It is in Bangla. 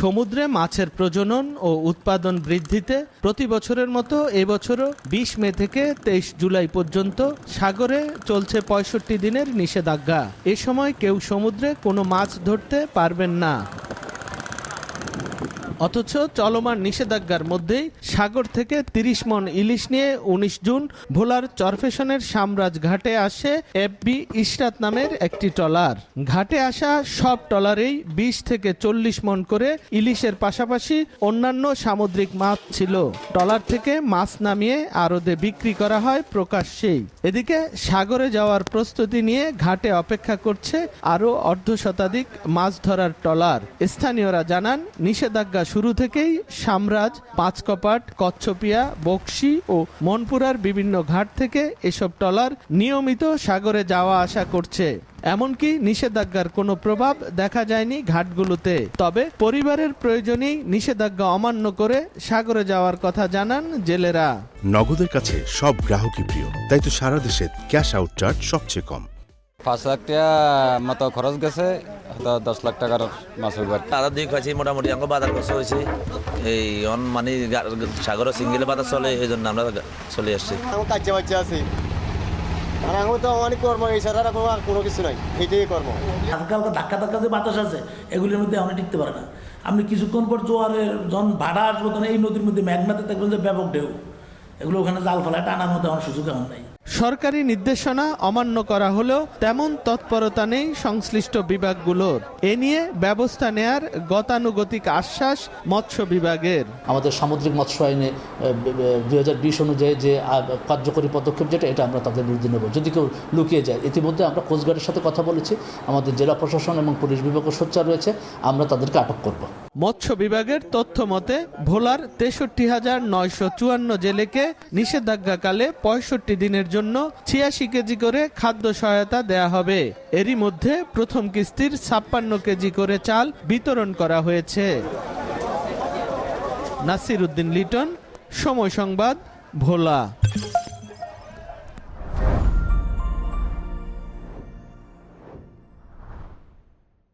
সমুদ্রে মাছের প্রজনন ও উৎপাদন বৃদ্ধিতে প্রতি বছরের মতো এবছরও বিশ মে থেকে তেইশ জুলাই পর্যন্ত সাগরে চলছে পঁয়ষট্টি দিনের নিষেধাজ্ঞা। এ সময় কেউ সমুদ্রে কোনো মাছ ধরতে পারবেন না। অথচ চলমান নিষেধাজ্ঞার মধ্যেই সাগর থেকে তিরিশ মন ইলিশ নিয়ে উনিশ জুন ভোলার চরফেশনের সামরাজ ঘাটে আসে এফবি ইশরাত নামের একটি ট্রলার। ঘাটে আসা সব ট্রলারেই বিশ থেকে চল্লিশ মন করে ইলিশের পাশাপাশি অন্যান্য সামুদ্রিক মাছ ছিল। ট্রলার থেকে মাছ নামিয়ে আরদে বিক্রি করা হয় প্রকাশ্যেই। এদিকে সাগরে যাওয়ার প্রস্তুতি নিয়ে ঘাটে অপেক্ষা করছে আরও অর্ধ শতাধিক মাছ ধরার ট্রলার। স্থানীয়রা জানান, নিষেধাজ্ঞা শুরু থেকেই সামরাজ পাঁচকপাট, কচ্ছপিয়া, বক্সি ও মনপুরার বিভিন্ন ঘাট থেকে এসব ট্রলার নিয়মিত সাগরে যাওয়া আসা করছে। এমনকি নিষেধাজ্ঞার কোনো প্রভাব দেখা যায়নি ঘাটগুলোতে। তবে পরিবারের প্রয়োজনেই নিষেধাজ্ঞা অমান্য করে সাগরে যাওয়ার কথা জানান জেলেরা। নগদের কাছে সব গ্রাহকই প্রিয়, তাই তো সারা দেশে ক্যাশ আউট চার্জ সবচেয়ে কম। পাঁচ লাখ টাকা মতো খরচ গেছে হয়তো দশ লাখ টাকার মাছ হইবার আদা দিয়ে খাইছি মোটামুটি আমার বাজার খরচ হয়েছে। এই অন মানে সাগর সিঙ্গেলে বাজার চলে এই জন্য আমরা চলে আসছি। এখন কাজে বাচ্চা আছে। আর এখন তো অনেক কর্ম এছাড়া আর কোনো- আর কোনো কিছু নাই। এটাই কর্ম। হালকা ধাক্কা ধাক্কা যে বাতাস আছে এগুলির মধ্যে আমরা টিকতে পারে না। আপনি কিছুক্ষণ পর জোয়ারের যখন ভাড়া আসব তখন এই নদীর মধ্যে মেঘনাতে দেখবেন যে ব্যাপক ঢেউ। এগুলো ওখানে জাল ফেলায় টানার মতো আমার সুযোগ এখন নাই। সরকারি নির্দেশনা অমান্য করা হলেও তেমন তৎপরতা নেই সংশ্লিষ্ট বিভাগগুলোর। এ নিয়ে ব্যবস্থা নেয়ার গতানুগতিক আশ্বাস মৎস্য বিভাগের। আমাদের সামুদ্রিক মৎস্য আইনে দুই হাজার বিশ অনুযায়ী যে কার্যকরী পদক্ষেপ যেটা, এটা আমরা তাদের বিরুদ্ধে নেব। যদি কেউ লুকিয়ে যায়, ইতিমধ্যে আমরা কোস্টগার্ডের সাথে কথা বলেছি। আমাদের জেলা প্রশাসন এবং পুলিশ বিভাগও সোচ্চার রয়েছে। আমরা তাদেরকে আটক করব। মৎস্য বিভাগের তথ্য মতে, ভোলার তেষট্টি হাজার নয়শো চুয়ান্ন জেলেকে নিষেধাজ্ঞাকালে পঁয়ষট্টি দিনের জন্য ছিয়াশি কেজি করে খাদ্য সহায়তা দেয়া হবে। এরই মধ্যে প্রথম কিস্তির ছাপ্পান্ন কেজি করে চাল বিতরণ করা হয়েছে। নাসির উদ্দিন লিটন, সময় সংবাদ, ভোলা।